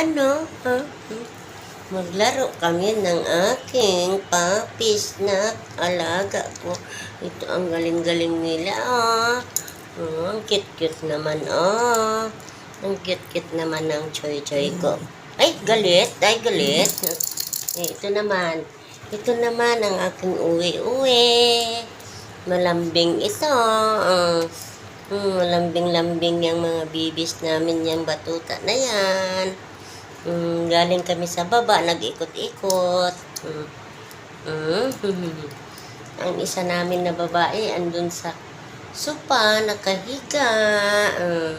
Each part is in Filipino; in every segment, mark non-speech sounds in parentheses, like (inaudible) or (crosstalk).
ano, ha? Maglaro kami ng aking papis na alaga ko. Ito ang galing-galing nila, oh. Oh, ang cute-cute naman, oh. Ang cute-cute naman ng choy-choy ko. Ay, galit. Ay, galit. Eh, ito naman. Ito naman ang aking uwi-uwi. Malambing ito. Uh, mm, malambing-lambing yung mga bibis namin yung batuta na yan. Mm, galing kami sa baba, nag-ikot-ikot. Mm. Mm. (laughs) Ang isa namin na babae, andun sa sopa, nakahiga. Mm.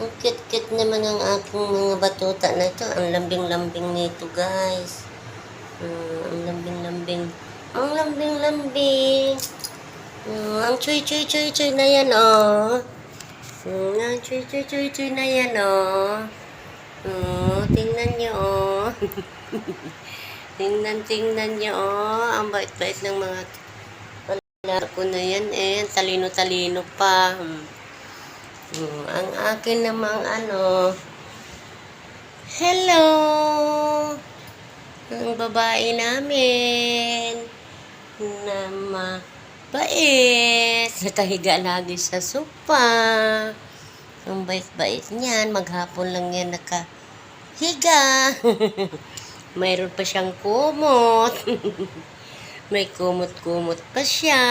Ang cute-cute naman ang aking mga batuta na ito. Ang lambing-lambing nito, guys. Mm, ang lambing-lambing. Ang lambing-lambing. Mm, ang chuy-chuy-chuy-chuy na yan, oh. Mm, ang chuy-chuy-chuy-chuy na yan, oh. Oh, tingnan niyo, oh. (laughs) tingnan, tingnan niyo, oh. Ang bait-bait ng mga kalaro ko na yan, eh. Talino-talino pa. Hmm. Hmm, ang akin namang ano, hello! Ang babae namin na mabait. Nakahiga lagi sa sopa. Ang bait-bait niyan. Maghapon lang yan nakahiga. (laughs) Mayroon pa siyang kumot. (laughs) May kumot-kumot pa siya.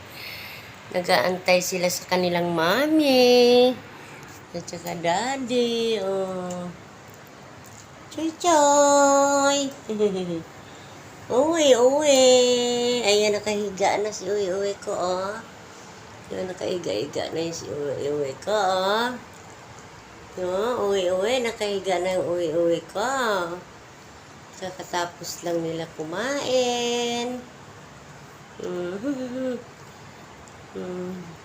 (laughs) Nagaantay sila sa kanilang mami. At saka daddy. Oh. Choy choy. uwi, uwi. Ayan, nakahiga na si uwi, uwi ko, oh. Yan, nakaiga-iga na yung uwi-uwi ko, oh. No, uwi-uwi, nakahiga na yung uwi-uwi ko. Kakatapos lang nila kumain. Mm-hmm. Mm. -hmm. mm -hmm.